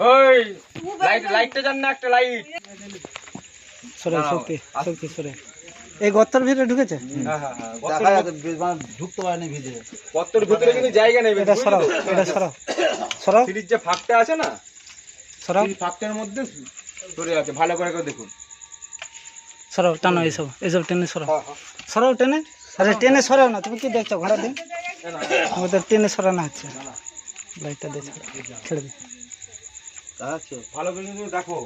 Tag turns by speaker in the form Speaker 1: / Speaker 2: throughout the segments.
Speaker 1: ওই লাইট লাইটটা জান না একটা লাইট
Speaker 2: সরে শক্তি শক্তি সরে। এই গর্তের ভিতরে ঢুকেছে?
Speaker 1: হ্যাঁ হ্যাঁ হ্যাঁ
Speaker 3: দেখা যাচ্ছে বেশ ঢুকতে পারেনি ভিতরে।
Speaker 1: গর্তের ভিতরে কিন্তু জায়গা নেই
Speaker 2: এটা সরাও এটা সরাও। সরাও।
Speaker 1: সিঁড়ির যে ফাঁকটা আছে না
Speaker 2: সরাও।
Speaker 1: সিঁড়ির ফাঁকটার মধ্যে সরে আছে ভালো করে করে দেখুন।
Speaker 2: সরাও টানো এইসব এইসব টেনে সরাও। সরাও টেনে? আরে টেনে সরাও না তুমি কি দেখছ? ঘোড়া দিন। আমাদের টেনে সরানো হচ্ছে। লাইটটা দিয়ে ছেড়ে দিন
Speaker 3: দেখাচ্ছে
Speaker 1: ভালো করে কিন্তু দেখো।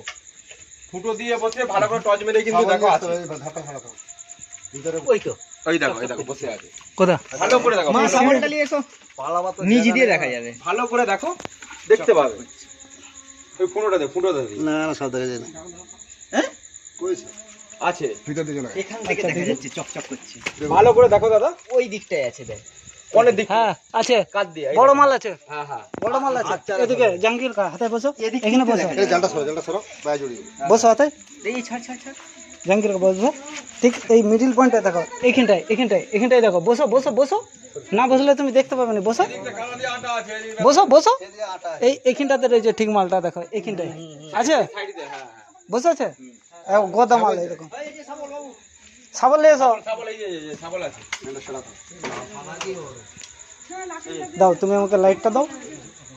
Speaker 1: ফুটো দিয়ে বসে ভালো করে টর্চ মেরে কিন্তু দেখো
Speaker 3: ভিতরে
Speaker 2: ওই তো।
Speaker 1: ওই দেখো ওই দেখো বসে আছে।
Speaker 2: কোথা
Speaker 1: ভালো করে দেখো।
Speaker 3: পালাবা তো
Speaker 4: নিজ দিয়ে দেখা যাবে।
Speaker 1: ভালো করে দেখো দেখতে পাবে। ওই ফুটোটা দে ফুটোটা দে।
Speaker 3: না না সব দেখা যায় না। হ্যাঁ? কইছে
Speaker 1: আছে।
Speaker 4: এখান থেকে
Speaker 2: আচ্ছা,
Speaker 4: দেখা। যাচ্ছে চকচক করছে।
Speaker 1: ভালো করে দেখো দাদা।
Speaker 4: ওই দিকটায় আছে দেখ।
Speaker 1: কোনের দিক।
Speaker 2: হ্যাঁ আছে।
Speaker 1: কাট দিয়ে
Speaker 2: বড় মাল আছে।
Speaker 1: হ্যাঁ হ্যাঁ।
Speaker 2: বড় মাল আছে। এদিকে জাহাঙ্গীর কা হাতে বসো। এখানে বসো।
Speaker 3: এই জালটা সরো জালটা সরো বাইরে জড়িয়ে।
Speaker 2: বসো হাতে।
Speaker 4: এই ছাড় ছাড় ছাড়।
Speaker 2: জাহাঙ্গীর কা বসো ঠিক এই মিডিল পয়েন্টে দেখো। এইখানটায় এইখানটায় এইখানটায় দেখো। বসো বসো বসো। না বসলে তুমি দেখতে পাবে না। বসো।
Speaker 1: কালো দিয়ে আটা আছে এই
Speaker 2: বসো বসো। এই এইখানটাতে রয়েছে ঠিক মালটা দেখো। এইখানটায়। আছে?
Speaker 1: হ্যাঁ হ্যাঁ।
Speaker 2: বসে আছে? এ, গোদা মাল এরকম সাবল নিয়ে এসো। দাও তুমি আমাকে লাইটটা দাও।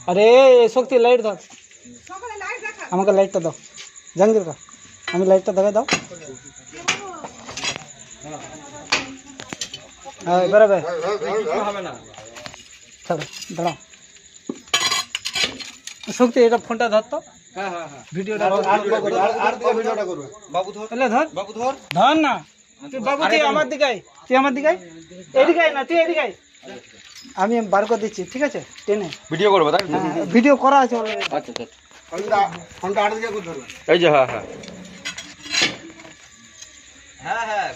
Speaker 2: আরে শক্তি লাইট দাও। আমাকে লাইটটা দাও। জাহাঙ্গীর কা আমি লাইটটা দেবে দাও। হ্যাঁ চলো দাঁড়াও। শক্তি এটা ফোনটা ধর তো।
Speaker 1: হ্যাঁ হ্যাঁ হ্যাঁ।
Speaker 2: ভিডিওটা
Speaker 3: ধর
Speaker 2: ধর।
Speaker 3: বাবু ধর।
Speaker 2: ধর না। তুই বাবু তুই আমার দিকে তুই আমার দিকে এদিকে না তুই এদিকে আমি বার করে দিচ্ছি ঠিক আছে? টেনে।
Speaker 1: ভিডিও করব তাই?
Speaker 2: হ্যাঁ, ভিডিও করা আছে
Speaker 1: আচ্ছা আচ্ছা।
Speaker 3: ফোনটা ফোনটা আট দিকে করে
Speaker 1: এই যে হ্যাঁ হ্যাঁ।
Speaker 4: হ্যাঁ হ্যাঁ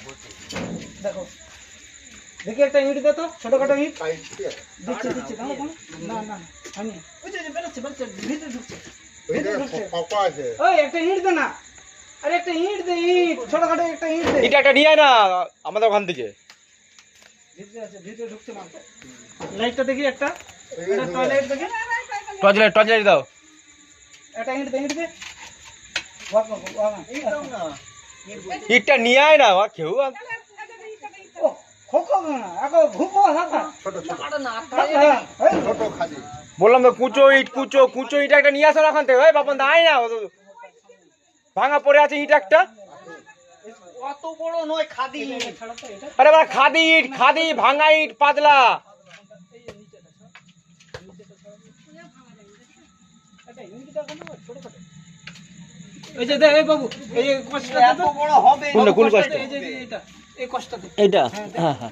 Speaker 2: দেখো। দেখি একটা ইট দে তো ছোটখাটো ইট। দিচ্ছি দিচ্ছি। না না আমি ওই যে যে বেরোচ্ছে বেরোচ্ছে ভিতরে ঢুকছে। ভিতরে ঢুকছে। ওই একটা ইট দে না। আরে একটা ইট দে ইট। ছোটখাটো একটা ইট দে।
Speaker 1: এটা একটা নিয়ে আয় না আমাদের ওখান থেকে।
Speaker 2: লাইটটা দেখি একটা। টয়লেট দেখি
Speaker 1: টর্চ লাইট টর্চ লাইট দাও।
Speaker 2: একটা ইট দে ইট দে।
Speaker 1: ইটটা নিয়ে আয় না কেউ বললাম তো কুচো ইট কুচো কুচো ইট একটা নিয়ে আসো না ওখান থেকে। ওই বাপন দা আয় না। ভাঙা পড়ে আছে ইট একটা?
Speaker 4: অত বড় নয় খাদি
Speaker 1: আরে বাবা খাদি ইট খাদি ভাঙা ইট পাতলা।
Speaker 2: এটা ইটটা কেন ছোটখাটো এই যে দে এই বাবু এই কষ্টটা
Speaker 4: এত বড় হবে
Speaker 1: কোনটা কোন কষ্ট?
Speaker 2: এই যে এটা এই কষ্টটা দে।
Speaker 1: এইটা? হ্যাঁ হ্যাঁ।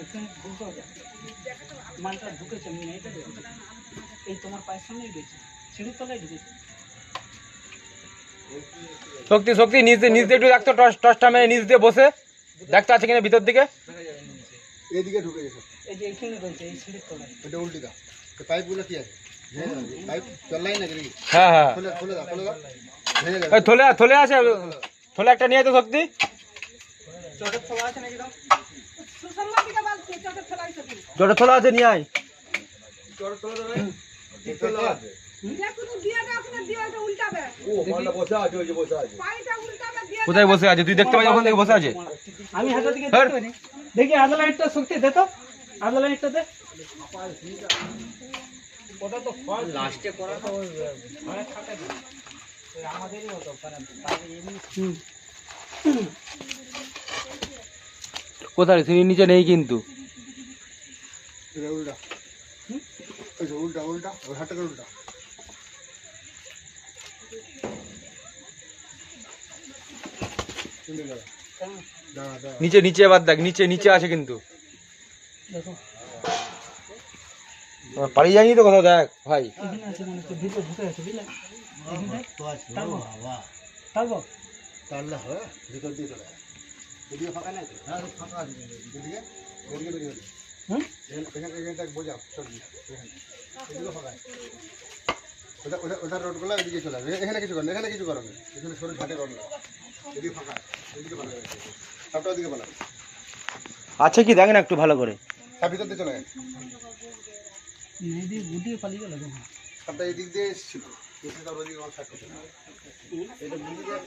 Speaker 3: এখানটা দাও এখানটা
Speaker 2: মালটা ঢুকেছে আমি এইটা এই তোমার পায়ের সামনেই গেছে সিঁড়ির তলায় ঢুকেছে।
Speaker 1: শক্তি শক্তি নিচ দিয়ে নিচ দিয়ে একটু দেখতো টস টসটা মেরে নিচ দিয়ে বসে। দেখতে আছে কিনা ভিতর দিকে?
Speaker 3: এদিকে ঢুকে গেছে।
Speaker 2: এই যে এইখানে রয়েছে এই সিঁড়ির তলায়।
Speaker 3: এটা উল্টি দাও। তো পাইপগুলো কি আছে? পাইপ চললাই না নাকি?
Speaker 1: হ্যাঁ হ্যাঁ।
Speaker 3: খুলে খুলে দাও খুলে দাও। ভেঙে যাবে।
Speaker 1: ওই থলে থলে আছে থলে একটা নিয়ে তো শক্তি। থলে আছে নিয়ে আয়। কোথায় বসে আছে? তুই দেখতে পাচ্ছিস ওখান থেকে বসে আছে।
Speaker 2: আমি হাতে দিকে দেখতে পারি দেখি আদা লাইটটা শক্তি দে তো। আদা লাইটটা দে। ওটা তো ফল
Speaker 4: লাস্টে করা তো
Speaker 2: ঘরে থাকে আমাদেরই হতো মানে এমনি
Speaker 1: কোথায়? সিঁড়ির নিচে নেই কিন্তু।
Speaker 3: এটা উল্টা। ওই যে উল্টা উল্টা। ওই হাতটা করে উল্টা।
Speaker 1: নিচে নিচে এবার দেখ নিচে নিচে আছে কিন্তু।
Speaker 2: দেখো।
Speaker 1: আমার যায়নি তো কোথাও দেখ ভাই।
Speaker 2: এখানে আছে মানে ভিতরে
Speaker 3: দিয়ে চলে ফাঁকা নাই হ্যাঁ ফাঁকা হবে
Speaker 2: হুম
Speaker 3: বোঝাও সবজি এদিকে ফাঁকা ওটা ওটা ওটা রোডগুলো এদিকে চলে আসবে। এখানে কিছু করেন এখানে কিছু করেন এখানে সরু ঘাটে রোড না। এদিকে ফাঁকা এদিকে সবটা ওদিকে বানাবে
Speaker 1: আছে কি দেখ না একটু ভালো করে।
Speaker 3: সব ভিতর দিয়ে চলে গেছে
Speaker 2: গুটিয়ে পালিয়ে গেল
Speaker 3: সবটা এদিক দিয়ে এসেছিল। এসে তারপর ওদিকে আমার সাইড করতে এটা বুঝে দিয়ে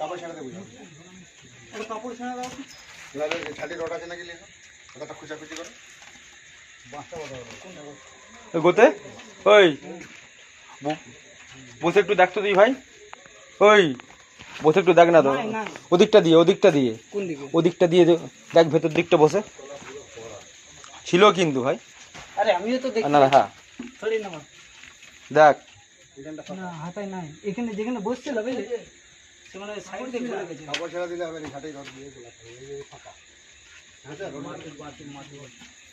Speaker 3: কাপড় ছাড়াতে বুঝাবো।
Speaker 2: কাপড় ছাড়া দাও।
Speaker 3: ছাটি রড আছে নাকি লেখো? করো।
Speaker 1: গোতে? ওই। বসে একটু দেখ তো তুই ভাই। ওই। বসে একটু দেখ না তো। ওদিকটা দিয়ে ওদিকটা দিয়ে। ওদিকটা দিয়ে দেখ ভেতর দিকটা বসে। ছিল কিন্তু ভাই।
Speaker 2: আরে আমিও তো দেখি
Speaker 1: না না হ্যাঁ। দেখ।
Speaker 2: হাতায় নাই। এখানে যেখানে বসছিল সে মানে সাইড গেছে
Speaker 3: দিলে হবে না রড দিয়ে ফাঁকা। হ্যাঁ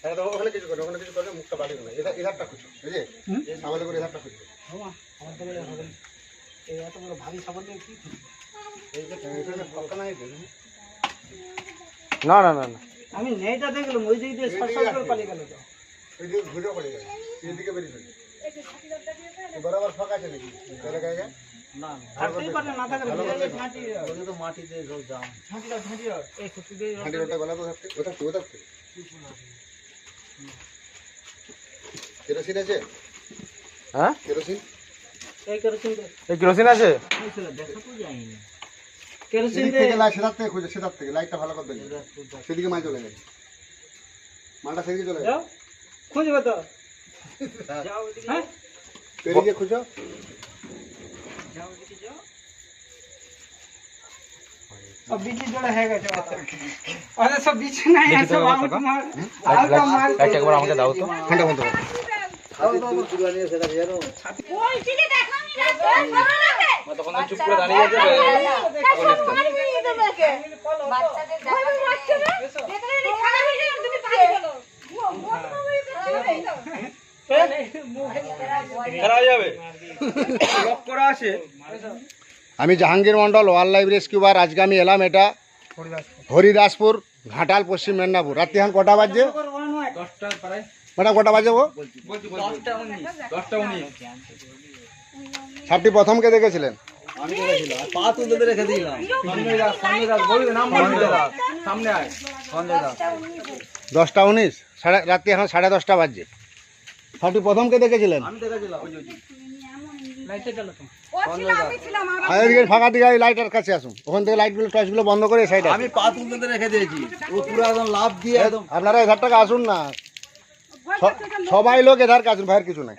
Speaker 3: হ্যাঁ তো ওখানে কিছু করো ওখানে কিছু করলে মুখটা বাড়ি না এটা এধারটা খুঁজো বুঝে
Speaker 2: হুম?
Speaker 3: করে এধারটা খুঁজো।
Speaker 2: বাবা, আমার তো না। এই এত বড় ভারী সাবান দিয়ে কি করব?
Speaker 3: এই যে এখানে ফাঁকা
Speaker 1: না না না না।
Speaker 2: আমি নেইটা দেখলাম ওই দিক দিয়ে সর সর করে পালিয়ে গেল তো।
Speaker 3: এই দিকে ঘুরে পড়ে গেছে। এইদিকে বেরিয়ে চলে বরাবর ফাঁকা আছে নাকি? তাহলে গায়ে কেরোসিন আছে?
Speaker 1: হ্যাঁ?
Speaker 3: কেরোসিন?
Speaker 2: এই কেরোসিন
Speaker 1: এই কেরোসিন আছে?
Speaker 2: কেরোসিন
Speaker 3: সেদিক
Speaker 2: দে।
Speaker 3: থেকে লাইট সেদার থেকে খুঁজে সেদার থেকে। লাইটটা ভালো করে সেদিকে মাছ চলে গেছে মালটা সেদিকে চলে গেছে
Speaker 2: যাও। খুঁজবে তো। হ্যাঁ।
Speaker 3: খুঁজো।
Speaker 2: अब बीच जोड़ा है गए अरे सब बीच नहीं है सब आउट मार आउट मार
Speaker 1: লাইটটা একবার আমাকে দাও তো
Speaker 3: ঠান্ডা বন্ধ করো
Speaker 5: বলছিলি দেখো আমি না করো
Speaker 1: তখন চুপ করে দাঁড়িয়ে যাবে
Speaker 5: বাচ্চাদের দেখো বাচ্চাদের দেখলে খারাপ হয়ে যাবে তুমি পানি বলো
Speaker 1: খারাপ হয়ে যাবে
Speaker 3: আমি Jahangir Mondal wild life rescuer আজকে আমি এলাম এটা হরিদাসপুর, ঘাটাল, পশ্চিম মেদিনীপুর। রাত্রি এখন কটা
Speaker 1: দশটা
Speaker 3: ম্যাডাম, কটা বাজে ও? সাপটি দেখেছিলেন?
Speaker 1: আয় সঞ্জয় দাস
Speaker 3: দশটা উনিশ। সাড়ে রাত্রি এখন সাড়ে দশটা বাজছে সাপটি প্রথমকে দেখেছিলেন?
Speaker 1: আমি দেখেছিলাম
Speaker 3: ফাঁকা দিকে লাইটের কাছে আসুন। ওখান থেকে লাইটগুলো টর্চগুলো বন্ধ করে সাইডে
Speaker 4: আমি পা তুলতে রেখে দিয়েছি। ও পুরো একদম লাভ দিয়ে একদম
Speaker 3: আপনারা এধার টাকা আসুন না। স- সবাই লোক এধার কাছে ভাইয়ের কিছু নাই।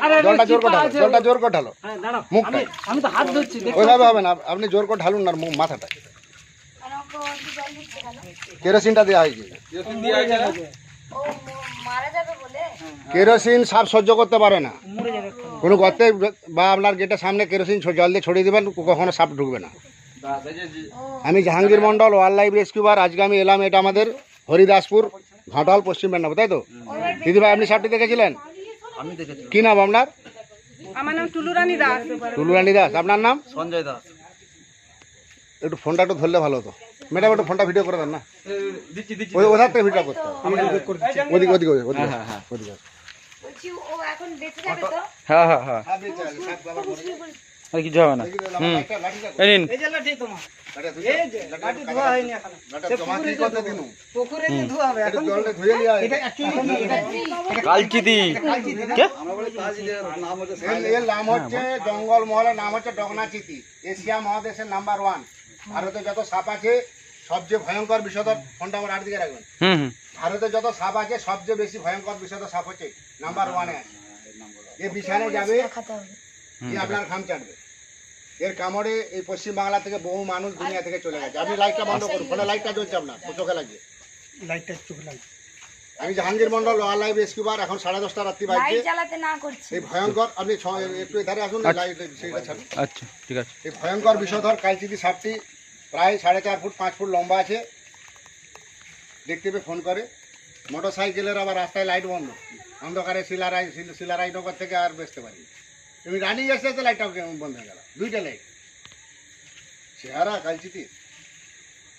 Speaker 2: আরে
Speaker 3: জলটা জোর করে ঢালো জলটা জোর করে ঢালো।
Speaker 2: হ্যাঁ দাঁড়াও
Speaker 3: মুখটা।
Speaker 2: আমি আমি তো হাত ধরছি
Speaker 3: ওইভাবে হবে না আপনি জোর করে ঢালুন না মাথাটা। কেরোসিনটা দেওয়া হয়েছে?
Speaker 5: ও মারা যাবে বলে
Speaker 3: কেরোসিন সাপ সহ্য করতে পারে না।
Speaker 2: মরে যাবে এক্ষুনি।
Speaker 3: কোনো গর্তে বা আপনার গেটের সামনে কেরোসিন জল দিয়ে ছড়িয়ে দেবেন কখনো সাপ ঢুকবে না। আমি Jahangir Mondal wild life rescuer আজকে আমি এলাম এটা আমাদের হরিদাসপুর ঘাটাল পশ্চিম মেদিনীপুর তাই তো? দিদি ভাই আপনি সাপটি দেখেছিলেন?
Speaker 4: আমি
Speaker 3: কি নাম আপনার?
Speaker 6: আমার নাম টুলুরানী দাস।
Speaker 3: টুলুরানী দাস আপনার নাম?
Speaker 4: সঞ্জয় দাস।
Speaker 3: একটু ফোনটা একটু ধরলে ভালো হতো। ম্যাডাম একটু ফোনটা ভিডিও করে দেন না।
Speaker 1: দিচ্ছি দিচ্ছি।
Speaker 3: ওই ওধার থেকে ভিডিও করতে। ওদিকে ওদিকে ওদিকে ওদিকে
Speaker 1: হ্যাঁ, হ্যাঁ।
Speaker 3: ওদিকে।
Speaker 5: বলছি ও এখন বেঁচে যাবে তো?
Speaker 1: হ্যাঁ হ্যাঁ হ্যাঁ। আর কিছু হবে না। হুম। এই নিন।
Speaker 2: এই যে লাঠি তোমার। এই যে লাঠি ধোয়া হয়নি এখন। পুকুরে যে ধোয়া হবে। এখন এটা অ্যাকচুয়ালি
Speaker 1: কালচিতি কে?
Speaker 3: এর নাম হচ্ছে জঙ্গল মহলের নাম হচ্ছে ডগনাচিতি এশিয়া মহাদেশের নাম্বার ওয়ান। ভারতে যত সাপ আছে সবচেয়ে ভয়ঙ্কর বিষধর ফোনটা আমার আর দিকে রাখবেন। ভারতে যত সাপ আছে সবচেয়ে বেশি ভয়ঙ্কর বিষধর সাপ হচ্ছে নাম্বার ওয়ানে আছে। এ বিছানে যাবে আপনার খাম চাটবে। এর কামড়ে এই পশ্চিম বাংলা থেকে বহু মানুষ দুনিয়া থেকে চলে গেছে। আপনি লাইটটা বন্ধ করুন ফোনে লাইটটা জ্বলছে আপনার চোখে লাগিয়ে
Speaker 2: লাইটটা চোখ লাগে
Speaker 3: আমি Jahangir Mondal wild life rescuer এখন সাড়ে দশটা রাত্রি বাজছে।
Speaker 5: লাইট না করছি।
Speaker 3: এই ভয়ঙ্কর আপনি ছ- একটু এধারে আসুন লাইট সেইটা ছাড়ুন।
Speaker 1: আচ্ছা ঠিক আছে।
Speaker 3: এই ভয়ঙ্কর বিষধর কালচিতি সাপটি প্রায় সাড়ে চার ফুট পাঁচ ফুট লম্বা আছে। দেখতে পেয়ে ফোন করে। মোটর সাইকেলের আবার রাস্তায় লাইট বন্ধ। অন্ধকারে শিলারাই শিলারাই নগর থেকে আর বেচতে পারি তুমি রানিং আসতে তো লাইটটা বন্ধ হয়ে গেল? দুইটা লাইট। চেহারা কালচিতি।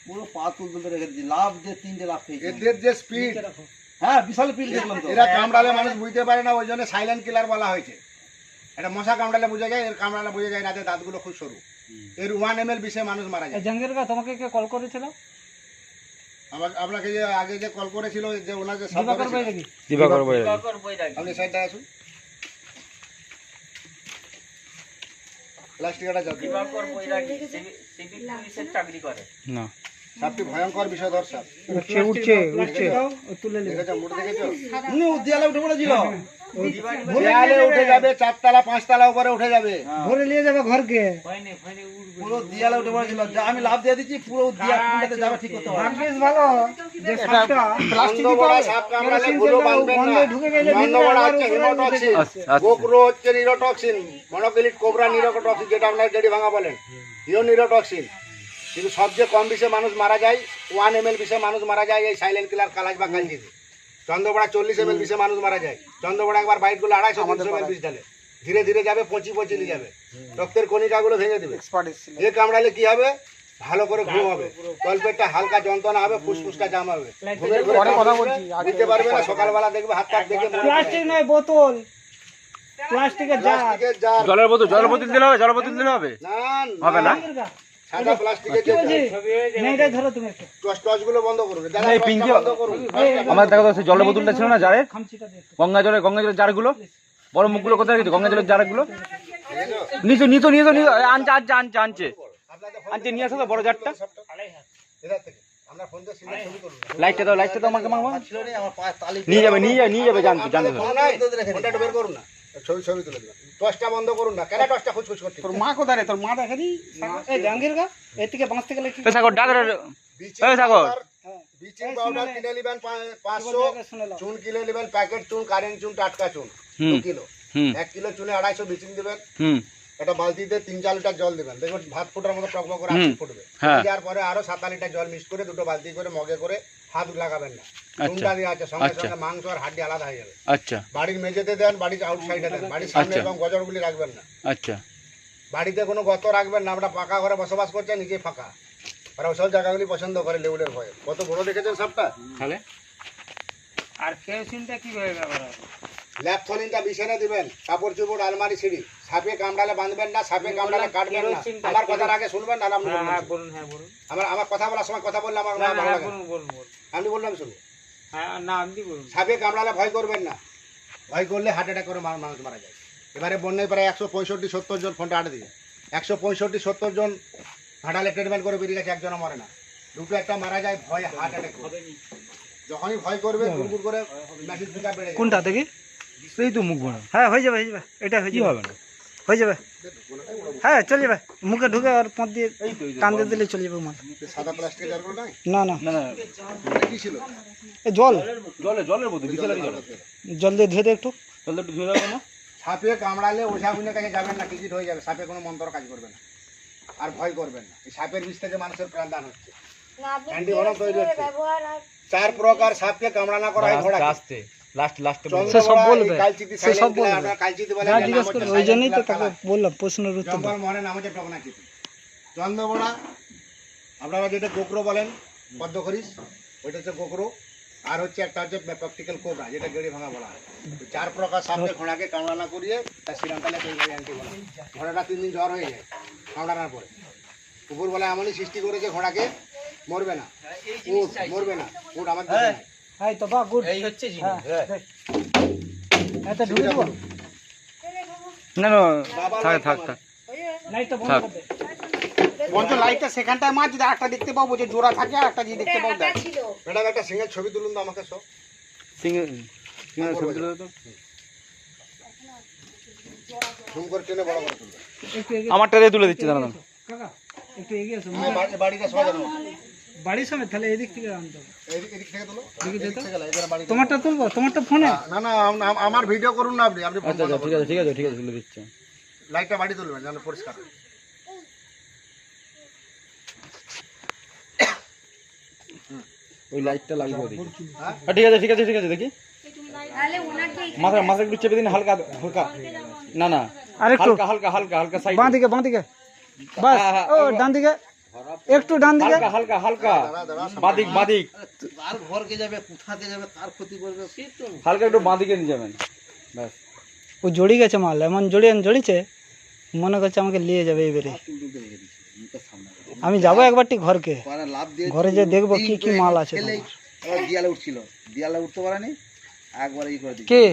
Speaker 4: পুরো পা তুলতে রেখে দিয়েছি। লাভ দিয়ে তিনটে লাভ খেয়েছি
Speaker 3: এদের যে স্পিড
Speaker 4: হ্যাঁ বিশাল পিল দেখলাম তো।
Speaker 3: এরা কামড়ালে মানুষ বুঝতে পারে না ওই জন্য সাইলেন্ট কিলার বলা হয়েছে। এটা মশা কামড়ালে বোঝা যায় এর কামড়ালে বোঝা যায় রাতে দাঁতগুলো খুব সরু। এর ওয়ান এম এল বিষে মানুষ মারা যায়।
Speaker 2: জাহাঙ্গীর কা তোমাকে কে কল করেছিল?
Speaker 3: আমার আপনাকে যে আগে যে কল করেছিল যে ওনার যে
Speaker 2: দিবাকর নাকি
Speaker 1: দিবাকর বই
Speaker 3: আপনি সাইডটা আসুন। প্লাস্টিকটা যাবে
Speaker 1: না।
Speaker 3: সাপটি ভয়ঙ্কর বিষধর সাপ
Speaker 2: উঠছে উঠছে। উঠছে তুলে
Speaker 3: দেখেছ? মুঠ দেখেছ
Speaker 4: দেয়ালে উঠে পড়েছিল।
Speaker 3: দেয়ালে উঠে যাবে। চারতলা পাঁচতলা উপরে উঠে যাবে।
Speaker 2: ভরে নিয়ে যাবে ঘরকে?
Speaker 4: পুরো দেয়ালে উঠে পড়েছিল আমি লাভ দিয়ে দিচ্ছি পুরো দিয়া যাবে ঠিক করতে পারবে
Speaker 2: ভাগ্যিস ভালো যে সাপটা
Speaker 3: বন্ধ বড়া সাপ কামড়ালে গুলো বাঁধবেন না।
Speaker 2: ঢুকে গেলে
Speaker 3: বন্ধ বড়া হচ্ছে হিমোটক্সিন। গোকরো হচ্ছে নিরোটক্সিন মনোকিলিট কোবরা নিরোটক্সিন যেটা আপনার গেড়ি ভাঙা বলেন ইও নিরোটক্সিন। কিন্তু সবচেয়ে কম বিষে মানুষ মারা যায় ওয়ান এম এল বিষে মানুষ মারা যায় এই সাইলেন্ট কিলার কালাজ বা কালজিতে। চন্দ্রপড়া চল্লিশ এম এল বিষে মানুষ মারা যায়। চন্দ্রপড়া একবার বাইটগুলো আড়াইশো তিনশো এম এল বিষ ঢালে। ধীরে ধীরে যাবে পঁচি পচি নিয়ে যাবে। রক্তের কণিকাগুলো ভেঙে দেবে। এ কামড়ালে কি হবে? ভালো করে ঘুম হবে। তলপেটটা হালকা যন্ত্রণা হবে ফুসফুসটা জাম হবে। দিতে পারবে না সকালবেলা দেখবে হাত পাত দেখে
Speaker 2: প্লাস্টিক নয় বোতল। প্লাস্টিকের জার।
Speaker 1: জলের বোতল জলের বোতল দিলে হবে জলের বোতল দিলে হবে।
Speaker 3: না
Speaker 1: হবে না?
Speaker 3: সাদা প্লাস্টিকের যে
Speaker 2: ধরো তুমি একটু।
Speaker 3: টস টসগুলো বন্ধ করুন দাদা
Speaker 1: এই
Speaker 3: টসটা
Speaker 1: পিঙ্কি
Speaker 3: বন্ধ করুন।
Speaker 1: আমার দেখা তো সেই জলের বোতলটা ছিল না জারের? গঙ্গা জলের গঙ্গা জলের জারগুলো? বড় মুখগুলো কোথায় রেখেছে? গঙ্গা জলের জারগুলো?
Speaker 3: দেখেছ?
Speaker 1: নিচে নিচে নিচে। নিচে আনছে আনছে আনছে আনছে। আনছে নিয়ে আসো তো বড় জারটা। লাইটটা দাও লাইটটা দাও আমাকে মামা। নিয়ে যাবে নিয়ে যাবে নিয়ে যাবে জানতে জানতে।
Speaker 3: ছবি ছবি তুলে দিবেন টসটা বন্ধ করুন না। কেন টসটা খুচখুচ করতে তোর মা কোথায় তোর মা দেখে দি
Speaker 2: এই জাহাঙ্গীর গা এর থেকে বাঁচতে গেলে কি
Speaker 1: এই সাগর ডাক এই সাগর।
Speaker 3: পাউডার ব্লিচিং পাউডার কিনে নেবেন পা- পাঁচশো চুন কিনে নেবেন প্যাকেট চুন কারেন্ট চুন টাটকা চুন। দু কিলো। এক কিলো চুনে আড়াইশো ব্লিচিং দেবেন।
Speaker 1: হুম।
Speaker 3: একটা বালতিতে তিন চার লিটার জল দেবেন। দেখবেন ভাত ফোটার মতো টকবক করে। ফুটবে।
Speaker 1: হ্যাঁ।
Speaker 3: দেওয়ার পরে আরও সাত লিটার জল মিক্স করে দুটো বালতি করে মগে করে হাত লাগাবেন না।
Speaker 1: আচ্ছা।
Speaker 3: দিয়ে আছে সঙ্গে
Speaker 1: আচ্ছা।
Speaker 3: সঙ্গে মাংস আর হাড্ডি আলাদা হয়ে যাবে।
Speaker 1: আচ্ছা।
Speaker 3: বাড়ির মেঝেতে দেন বাড়ির আউটসাইডে দেন। বাড়ির সামনে। এবং গজরগুলি রাখবেন না।
Speaker 1: আচ্ছা।
Speaker 3: বাড়িতে কোনো গত রাখবেন না আমরা পাকা ঘরে বসবাস করছি নিজে ফাঁকা। আর ওসব জায়গাগুলি পছন্দ করে লেবুলের ভয়ে। কত বড় দেখেছেন সবটা
Speaker 1: তাহলে?
Speaker 2: আর
Speaker 3: ল্যাপথলিনটা বিছানে দিবেন কাপড় চোপড় আলমারি সিঁড়ি। সাপে কামড়ালে বাঁধবেন না সাপে কামড়ালে কাটবেন না। আমার কথার আগে শুনবেন না আপনি
Speaker 2: বলুন হ্যাঁ বলুন।
Speaker 3: আমার আমার কথা বলার সময় কথা বললে আমার ভালো লাগে না।
Speaker 2: বলুন বলুন
Speaker 3: আমি বললাম শুনুন।
Speaker 2: হ্যাঁ না আপনি বলুন।
Speaker 3: সাপে কামড়ালে ভয় করবেন না। ভয় করলে হার্ট অ্যাটাক করে মানুষ মারা যায়। এবারে বন্যায় প্রায় একশো পঁয়ষট্টি সত্তর জন ফোনটা আটে দিয়ে একশো পঁয়ষট্টি সত্তর জন হাঁটালে ট্রিটমেন্ট করে বেরিয়ে গেছে একজনও মরে না। দুটো একটা মারা যায় ভয় হার্ট অ্যাটাক যখনই ভয় করবে গুড়গুড় করে ফিকা বেড়ে
Speaker 2: কোনটা দেখি?
Speaker 1: সেই তো মুখ ভরা
Speaker 2: হ্যাঁ হয়ে যাবে হয়ে যাবে। এটা হয়ে যাবে।
Speaker 1: হবে না?
Speaker 2: হয়ে যাবে। হ্যাঁ চলে যাবে। মুখে ঢুকে আর পথ দিয়ে দিয়ে দিলে চলে যাবে মাথা
Speaker 3: সাদা নাই?
Speaker 2: না না।
Speaker 1: না না।
Speaker 3: কি ছিল?
Speaker 2: এই জল।
Speaker 1: জলে জলের বোতল জল
Speaker 2: জল দিয়ে ধুয়ে দে একটু।
Speaker 1: জলটা একটু ধুয়ে দাও না
Speaker 3: সাপে কামড়ালে ওঝা গুনের কাছে যাবেন না টিকিট হয়ে যাবে। সাপে কোনো মন্ত্র কাজ করবে না। আর ভয় করবেন না। এই সাপের বিষ থেকে মানুষের প্রাণদান হচ্ছে। চার প্রকার সাপকে কামড়ানা করা হয় ঘোড়া
Speaker 1: লাস্ট লাস্ট
Speaker 2: সে সব বলবে। সে সব বলবে।
Speaker 3: নাম
Speaker 2: জিজ্ঞেস করবে ওই জন্যই তো তাকে বললাম প্রশ্নের উত্তর
Speaker 3: জঙ্গল নাম হচ্ছে চন্দ্রবোড়া আপনারা যেটা গোকরো বলেন পদ্মখরিস ওইটা হচ্ছে গোকরো। আর হচ্ছে একটা হচ্ছে প্র্যাকটিক্যাল কোবরা যেটা গেড়ি ভাঙা বলা হয়। চার প্রকার সাপকে ঘোড়াকে কামড়ানা করিয়ে তার হয়। অ্যান্টিবলা ঘোড়াটা তিন দিন জ্বর হয়ে যায় কামড়ানোর পরে। উপরবেলা এমনই সৃষ্টি করেছে ঘোড়াকে মরবে না। উঠ মরবে না। উঠ আমার।
Speaker 2: এই তো বা গুড। এই হচ্ছে হ্যাঁ এত ঢুকে দেবো?
Speaker 1: না না থাক থাক থাক।
Speaker 2: লাইটটা বন্ধ
Speaker 1: থাক।
Speaker 2: করে
Speaker 7: লাইটটা সেখানটায় মাছ যদি একটা দেখতে পাবো যে জোড়া থাকে আর একটা যদি দেখতে পাবো দেখ।
Speaker 5: ছিল।
Speaker 3: ম্যাডাম একটা সিংহের ছবি তুলুন তো আমাকে সব।
Speaker 1: সিঙ্গে সিঙ্গে ছবি তুলে তো।
Speaker 3: জুম করে টেনে বড় করে তুলবে।
Speaker 1: আমারটা দিয়ে তুলে দিচ্ছি দাঁড়া দাঁড়া।
Speaker 2: কাকা একটু এগিয়ে
Speaker 3: হ্যাঁ, বাড়িটা সাজানো
Speaker 2: বাড়ির সমেত তাহলে এদিক থেকে আনতে হবে।
Speaker 3: এদিক এদিক থেকে তুলো।
Speaker 2: এদিকে
Speaker 3: এদিক
Speaker 2: যেতে?
Speaker 3: থেকে না, এবারে বাড়িতে
Speaker 2: তোমারটা তুলবো? তোমারটা ফোনে?
Speaker 3: না না আম- আম- আমার ভিডিও করুন না আপনি আপনি ফোন
Speaker 1: আচ্ছা
Speaker 3: বন্ধ
Speaker 1: আচ্ছা ঠিক
Speaker 3: করুন।
Speaker 1: আছে ঠিক আছে ঠিক আছে তুলে দিচ্ছি।
Speaker 3: লাইটটা বাড়ি তুলবেন যেন পরিষ্কার। হয়।
Speaker 1: ওই লাইটটা লাগবে ওদিকে। হ্যাঁ? ঠিক আছে ঠিক আছে ঠিক আছে দেখি।
Speaker 5: তাহলে ওনাকে
Speaker 1: মাথা মাথা একটু চেপে দিন হালকা হালকা। না না
Speaker 2: আরেকটু।
Speaker 1: হালকা হালকা হালকা হালকা সাইড।
Speaker 2: বাঁ দিকে বাঁ দিকে। বাস।
Speaker 1: হ্যাঁ, হ্যাঁ,
Speaker 2: ও ডান দিকে। একটু ডান দিকে।
Speaker 1: হালকা হালকা হালকা। বাদিক বাদিক।
Speaker 4: আর ঘরকে যাবে কোথাতে যাবে কার ক্ষতি করবে কি
Speaker 1: হালকা একটু বাদিকে নিয়ে যাবেন। ব্যাস।
Speaker 2: ও জড়ি গেছে মাল এমন জড়িয়ে জড়িছে মনে করছে আমাকে নিয়ে যাবে এবারে আমি যাব একবারটি ঘরকে।
Speaker 4: পরে লাভ
Speaker 2: ঘরে যে দেখব কি কি মাল আছে
Speaker 4: দিয়ালে উঠছিল। দিয়ালে উঠতে পারেনি একবার ই করে দিচ্ছে
Speaker 2: কে?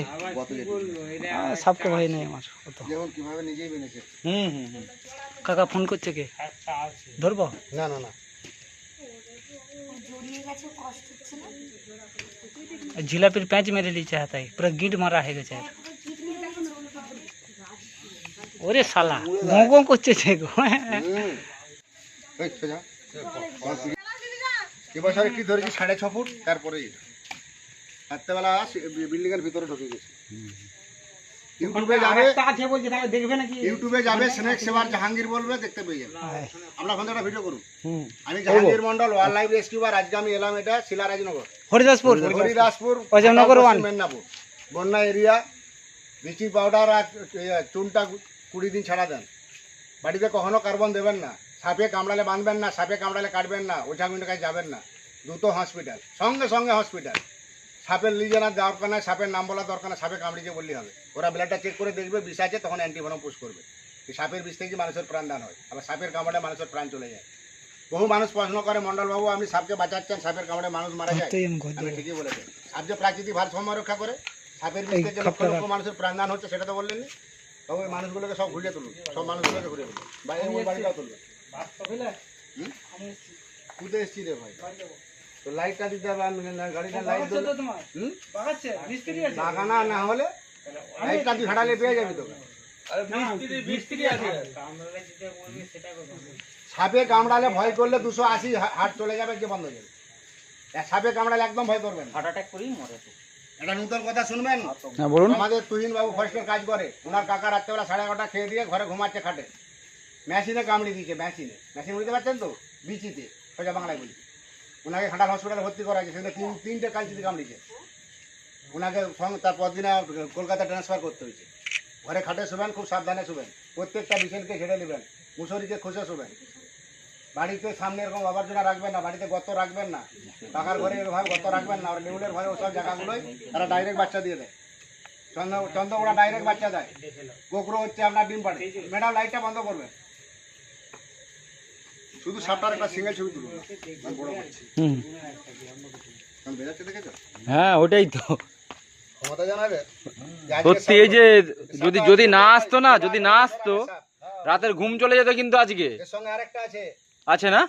Speaker 2: সাপকে ভয় নেই আমার
Speaker 3: যেমন কীভাবে নিজেই বেনেছে
Speaker 1: হুম হুম হুম।
Speaker 2: কাকা ফোন করছে কে? ধরবো?
Speaker 3: না না না।
Speaker 5: জড়িয়ে গেছে কষ্ট হচ্ছে না
Speaker 2: জিলাপির প্যাঁচ মেরে দিচ্ছে হাতায়। পুরো গিট মারা হয়ে গেছে। ওরে শালা গো গো করছে সে গো।
Speaker 3: এই, সোজা। এবছর কি ধরেছি সাড়ে ছ ফুট? তারপরে এটা। রাত্রেবেলা বিল্ডিং এর ভিতরে ঢুকে গেছে। ইউটিউবে যাবে।
Speaker 2: আছে বলছে তাহলে দেখবে নাকি?
Speaker 3: ইউটিউবে যাবে স্নেক সেবার জাহাঙ্গীর বলবে দেখতে পেয়ে যাবে।
Speaker 2: হ্যাঁ।
Speaker 3: আমরা ওখান থেকে ভিডিও করুন। আমি জাহাঙ্গীর মন্ডল ওয়াইল্ড লাইফ রেস্কিউবার আজকে আমি এলাম এটা শিলারাজনগর।
Speaker 2: হরিদাসপুর।
Speaker 3: হরিদাসপুর।
Speaker 2: অজয়নগর ওয়ান।
Speaker 3: মেদিনীপুর। বন্যা এরিয়া ব্লিচিং পাউডার আর চুনটা কুড়ি দিন ছাড়া দেন। বাড়িতে কখনো কার্বন দেবেন না। সাপে কামড়ালে বাঁধবেন না সাপে কামড়ালে কাটবেন না ওঝাগুনের কাছে যাবেন না। দ্রুত হসপিটাল সঙ্গে সঙ্গে হসপিটাল সাপের লিজে না দরকার নাই সাপের নাম বলা দরকার না সাপে কামড়িয়ে বললেই হবে। ওরা ব্লাডটা চেক করে দেখবে বিষ আছে তখন অ্যান্টিভেনম পুশ করবে। সাপের বিষ থেকে মানুষের প্রাণদান হয় আবার সাপের কামড়ে মানুষের প্রাণ চলে যায়। বহু মানুষ প্রশ্ন করে মন্ডলবাবু আপনি সাপকে বাঁচাচ্ছেন সাপের কামড়ে মানুষ মারা যায়। ঠিকই বলেছেন। সাপ যে প্রাকৃতিক ভারসাম্য রক্ষা করে সাপের বিষ থেকে লক্ষ লক্ষ মানুষের প্রাণদান হচ্ছে সেটা তো বললেন নি। তবে ওই মানুষগুলোকে সব ঘুরিয়ে তুলুন সব মানুষগুলোকে ঘুরিয়ে তুলুন। বা এই বাড়িটাও তুলবেন হুম? কুদে এসছি রে ভাই। তো লাইটটা দিতে হবে আমি না- গাড়িটা লাইট দেবো। হুম? লাগানা না হলে লাইটটা তুই পেয়ে যাবি তো সাপে কামড়ালে ভয় করলে দুশো আশি হাট চলে যাবে যে বন্ধ হয়ে যাবে। সাপে কামড়ালে একদম ভয় করবেন হার্ট অ্যাটাক করেই মরে একটা নতুন কথা শুনবেন?
Speaker 1: হ্যাঁ বলুন।
Speaker 3: আমাদের তুহিন বাবু ফরেস্টের কাজ করে। ওনার কাকা রাত্রেবেলা সাড়ে এগারোটা খেয়ে দিয়ে ঘরে ঘুমাচ্ছে খাটে। মেশিনে কামড়ি দিয়েছে মেশিনে মেশিন বুঝতে পারছেন তো? বিচিতে। সোজা বাংলায় বলছি ওনাকে খাটাল হসপিটালে ভর্তি করা হয়েছে সেখানে তিন, তিনটে কালচিতে কামড়িছে ওনাকে সঙ্গে তারপর দিনে কলকাতা ট্রান্সফার করতে হয়েছে। ঘরে খাটে শুবেন, খুব সাবধানে শুবেন। প্রত্যেকটা বিছানকে ঝেড়ে নেবেন। মুসরিকে খুশে শুবেন। বাড়িতে সামনে এরকম আবর্জনা রাখবেন না, বাড়িতে গর্ত রাখবেন না। পাকার ঘরে এরকম গর্ত রাখবেন না নেউলের ভয়ে ওসব জায়গাগুলোই তারা ডাইরেক্ট বাচ্চা দিয়ে দেয়। চন্দ্র, চন্দ্রকোড়া ডাইরেক্ট বাচ্চা দেয়। গোকরো হচ্ছে আপনার ডিম পাড়ে। ম্যাডাম লাইটটা বন্ধ করবেন। শুধু সাপটার একটা সিঙ্গেল ছবি বড় করছি। দেখেছ?
Speaker 1: হ্যাঁ ওটাই তো। সত্যি এই যে যদি যদি না আসতো না যদি না আসতো রাতের ঘুম চলে যেত কিন্তু আজকে।
Speaker 3: এর সঙ্গে আরেকটা আছে।
Speaker 1: আছে না?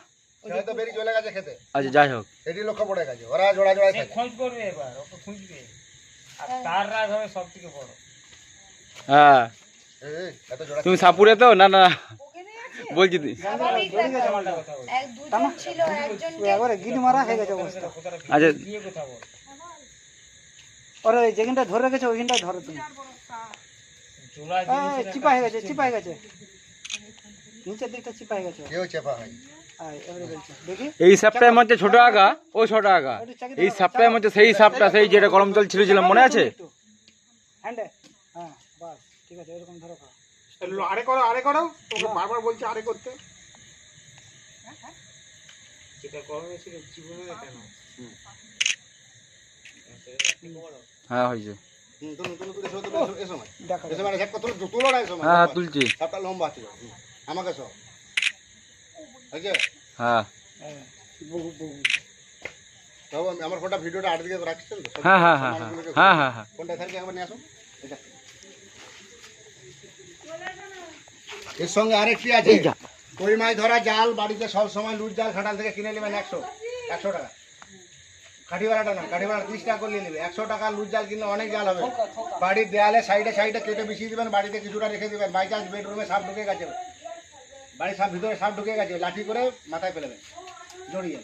Speaker 3: সে হয়তো বেরিয়ে চলে গেছে খেতে।
Speaker 1: আচ্ছা যাই হোক।
Speaker 3: এটি লক্ষ্য পড়ে গেছে। ওরা জোড়া থাকে
Speaker 2: খোঁজ করবে এবার ওকে খুঁজবে। আর তার রাগ হবে সব থেকে বড়।
Speaker 1: হ্যাঁ।
Speaker 3: জোড়া
Speaker 1: তুমি সাপুরে তো? না না। বলছি
Speaker 5: ছিল
Speaker 2: হয়ে
Speaker 1: আচ্ছা।
Speaker 2: ওরে ওই যেখানটা ধরে রেখেছে ওইখানটা ধরো তুমি। চিপা হয়ে গেছে চিপা হয়ে গেছে। নিচের দিকটা চিপা হয়ে গেছে।
Speaker 3: কেউ চেপা হয়
Speaker 1: এই সাপটার মধ্যে ছোট আগা ও ছোট আগা। এই সাপটার মধ্যে সেই সাপটা সেই যেটা গরম জল ছিঁড়েছিলাম মনে আছে?
Speaker 2: হ্যাঁ বাস ঠিক আছে এরকম ধরো।
Speaker 7: আরে করো আরে করো। তোকে বারবার বলছি আরে করতে।
Speaker 1: হ্যাঁ হয়েছে।
Speaker 3: হুম, তুলুন, তুলুন, তুলুন, এসো, তুলুন, এসো, এসো, ভাই।
Speaker 2: দেখা
Speaker 3: এসো, ভাই, এক কথা তুলো, তুলো না, এসো, ভাই।
Speaker 1: হ্যাঁ হ্যাঁ তুলছি।
Speaker 3: লম্বা আছে আমাকে সব হয়েছে?
Speaker 1: হ্যাঁ।
Speaker 3: আমার ফোনটা ভিডিওটা আট দিকে রাখছেন তো?
Speaker 1: হ্যাঁ হ্যাঁ হ্যাঁ হ্যাঁ। হ্যাঁ হ্যাঁ হ্যাঁ।
Speaker 3: একবার নিয়ে আসুন এটা। এর সঙ্গে আরেকটি আছে। কই মাছ ধরা জাল বাড়িতে সব সময় লুট জাল খাটাল থেকে কিনে নেবেন একশো। একশো টাকা। কাঠিওয়ালাটা না কাঠিওয়ালা ত্রিশ টাকা করে নিয়ে নেবে। একশো টাকা লুট জাল কিনলে অনেক জাল হবে। বাড়ির দেয়ালে সাইডে সাইডে কেটে বিছিয়ে দেবেন বাড়িতে কিছুটা রেখে দেবেন। বাই চান্স বেডরুমে সাপ ঢুকে গেছে। বাড়ির সাপ ভিতরে সাপ ঢুকে গেছে। লাঠি করে মাথায় ফেলে দেবেন জড়িয়ে।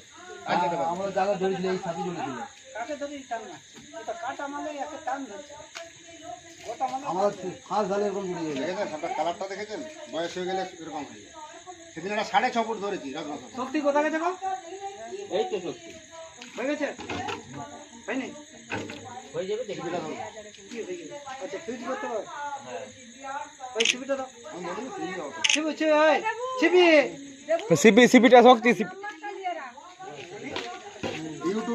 Speaker 3: আর যেতে পারবেন।
Speaker 4: আমরা জায়গা জড়িয়েছিল এই সাথে জড়িয়েছিল
Speaker 2: কাটে ধরি টান মারছে এটা কাটা মারলে একে টান ধরছে
Speaker 4: আমাদের ফার্স্ট জালে এরকম জড়িয়ে গেছে
Speaker 3: দেখেছেন কালারটা দেখেছেন? বয়স হয়ে গেলে এরকম হয়ে যায়। সেদিন একটা সাড়ে ছ ফুট ধরেছি।
Speaker 2: সত্যি কোথা গেছে
Speaker 4: এই তো সত্যি
Speaker 2: হয়ে গেছে? হয়নি?
Speaker 4: হয়ে যাবে দেখবি না
Speaker 2: হয়ে গেছে? আচ্ছা ফিউজ করতে পারো ওই ছিপিটা দাও। ছিপি ছিপি
Speaker 1: সিপি সিপিটা শক্তি সিপি।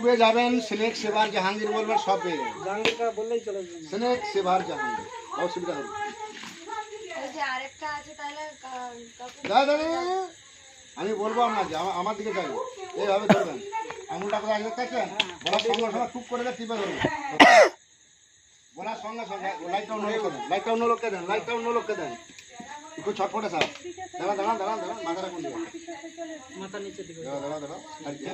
Speaker 3: ইউটিউবে যাবেন সিলেক্ট সেবার জাহাঙ্গীর বলবেন সব পেয়ে যাবেন।
Speaker 2: বললেই চলে যাবে।
Speaker 3: সিলেক্ট সেবার জাহাঙ্গীর অসুবিধা হবে
Speaker 5: ওই যে আরেকটা আছে তাহলে কা- কাকু
Speaker 3: দাদা আমি বলব আপনার যে আমার দিকে চাইবে এইভাবে ধরবেন। আঙুলটা কোথায় আঙুল থাকছেন বলার সঙ্গে সঙ্গে টুক করে দিয়ে টিপে ধরবেন। বলার সঙ্গে সঙ্গে লাইটটা অন্য লোককে দেন লাইটটা অন্য লোককে দেন লাইটটা অন্য লোককে দেন। একটু ছটফটে স্যার দাঁড়া দাঁড়া দাঁড়া দাঁড়া মাথাটা কোন দিকে
Speaker 2: মাথা নিচে দিকে।
Speaker 3: দাঁড়া দাঁড়া দাঁড়া আর কি?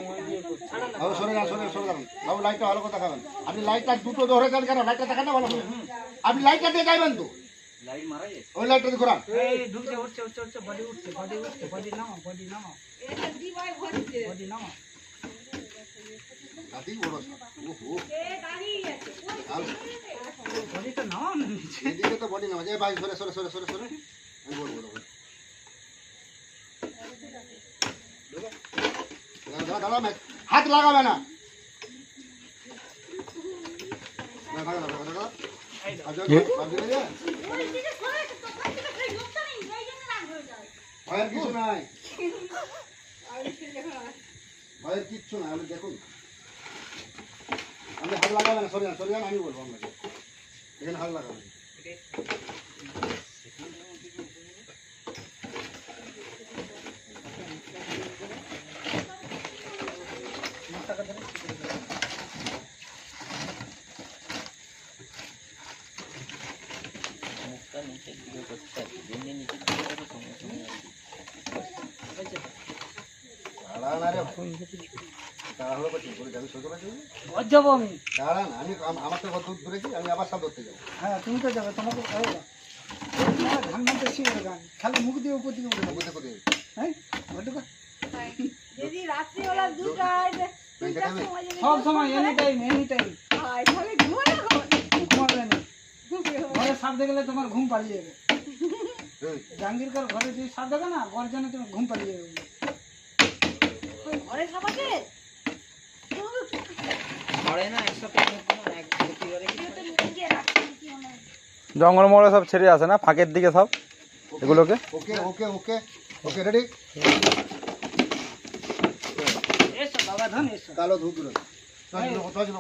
Speaker 3: বাবু সরে যান সরে সরে যান। বাবু লাইটটা ভালো কথা খাবেন আপনি লাইটটা দুটো ধরে যান কেন? লাইটটা দেখান না ভালো করে। আপনি লাইটটা দিয়ে যাইবেন তো।
Speaker 4: লাইট মারা যায়
Speaker 3: ওই লাইটটা দিয়ে ঘোরান।
Speaker 2: এই ঢুকছে উঠছে উঠছে উঠছে বডি উঠছে বডি উঠছে বডি নামা বডি নামা বডি নামা
Speaker 3: রাতি বড় ওহো। আর
Speaker 2: বডিটা নামা না নিচে।
Speaker 3: এদিকে তো বডি নামাজ এ ভাই সরে সরে সরে সরে সরে। হাত লাগাবে না না ভয়ের কিছু নাই ভয়ের কিচ্ছু নাই আপনি দেখুন আপনি হাত লাগাবেন না, সরে যান সরে আমি বলব আপনাকে। এখানে হাত লাগাবেন যাবি
Speaker 2: আমি
Speaker 3: দাঁড়ান আমি আমার তো কত দূর আমি আবার ধরতে যাব।
Speaker 2: হ্যাঁ তুমি তো যাবে তোমাকে খাবে না তোমার ধান মানতে শিখে গান খালি মুখ দিয়ে উপর দিকে হ্যাঁ?
Speaker 5: যদি রাত্রিবেলা
Speaker 2: সব সময় এনি টাইম এনি টাইম
Speaker 5: হয় তাহলে ঘুমানো
Speaker 2: ঘুমাবে না। ঘরে সাপ দেখলে তোমার ঘুম পালিয়ে যাবে। জাহাঙ্গীরকার ঘরে যদি সাপ দেখে না ঘর জানে তুমি ঘুম পালিয়ে যাবে
Speaker 5: ওই ঘরে খাবাকে
Speaker 4: মারে না একসাথে এক ক্ষতি করে কি
Speaker 5: নিজে রাখতে কি হয়
Speaker 1: জঙ্গল মহলে সব ছেড়ে আসে না? ফাঁকের দিকে সব? এগুলোকে?
Speaker 3: ওকে ওকে ওকে ওকে রেডি
Speaker 2: এসো বাবা ধন এসো।
Speaker 3: কালো ধূপ দিল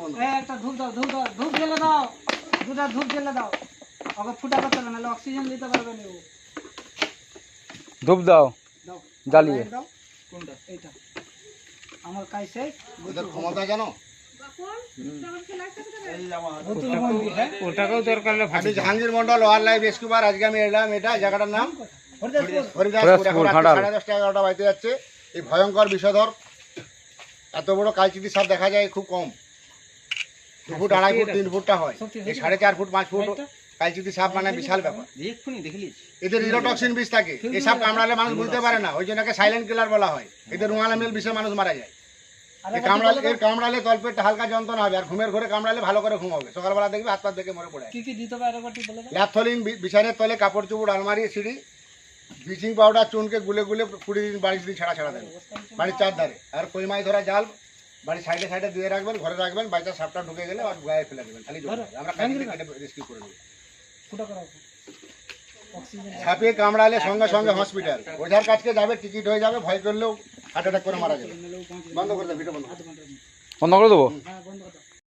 Speaker 3: বন্ধু
Speaker 2: এই একটা ধূপ দাও ধূপ দাও ধূপ জ্বেলে দাও দুটা ধূপ জ্বেলে দাও। ওকে ফুটা করতে হবে নাহলে অক্সিজেন দিতে পারবে না
Speaker 1: ধূপ দাও।
Speaker 2: দাও।
Speaker 1: জ্বালিয়ে।
Speaker 2: দাও। কোনটা? এইটা। আমার শেষ
Speaker 3: ওদের ক্ষমতা জানো
Speaker 2: বোতল বন্দি
Speaker 4: ওটাকেও দরকার হলে
Speaker 3: আমি Jahangir Mondal wild life rescuer আজকে আমি এলাম এটা জায়গাটার নাম
Speaker 2: হরিদাসপুর।
Speaker 3: সাড়ে দশটা এগারোটা যাচ্ছে। এই ভয়ঙ্কর বিষধর এত বড় কালচিতি সাপ দেখা যায় খুব কম। দু ফুট আড়াই ফুট তিন ফুটটা হয়। এই সাড়ে চার ফুট পাঁচ ফুট কালচিতি সাপ মানে বিশাল ব্যাপার।
Speaker 4: এক্ষুনি দেখলি
Speaker 3: এদের ইরোটক্সিন বিষ থাকে। এই সাপ কামড়ালে মানুষ বুঝতে পারে না ওই জন্য সাইলেন্ট কিলার বলা হয়। এদের রুমালা মিল বিষে মানুষ মারা যায়। কামড়ালে এর কামড়ালে তলপেটটা হালকা যন্ত্রণা হবে আর ঘুমের ঘরে কামড়ালে ভালো করে ঘুম হবে। সকালবেলা দেখবে হাত পা দেখে মরে পড়ে।
Speaker 2: কি কি দিতে
Speaker 3: বিছানের তলে কাপড় চোপড় আলমারি সিঁড়ি ব্লিচিং পাউডার চুনকে গুলে গুলে কুড়ি দিন বাড়ি দিন ছাড়া ছাড়া দেবেন বাড়ির চার ধারে আর কই মাছ ধরা জাল বাড়ির সাইডে সাইডে দিয়ে রাখবেন ঘরে রাখবেন বাইচা সাপটা ঢুকে গেলে আর গায়ে ফেলে দেবেন। খালি আমরা রেস্কিউ করে দেবো। সাপে কামড়ালে সঙ্গে সঙ্গে হসপিটাল। ওঝার কাছকে যাবে টিকিট হয়ে যাবে ভয় করলেও হার্ট অ্যাটাক করে মারা যাবে। বন্ধ করে দেবো ভিডিও
Speaker 1: বন্ধ। করে দেবো?
Speaker 2: হ্যাঁ বন্ধ করো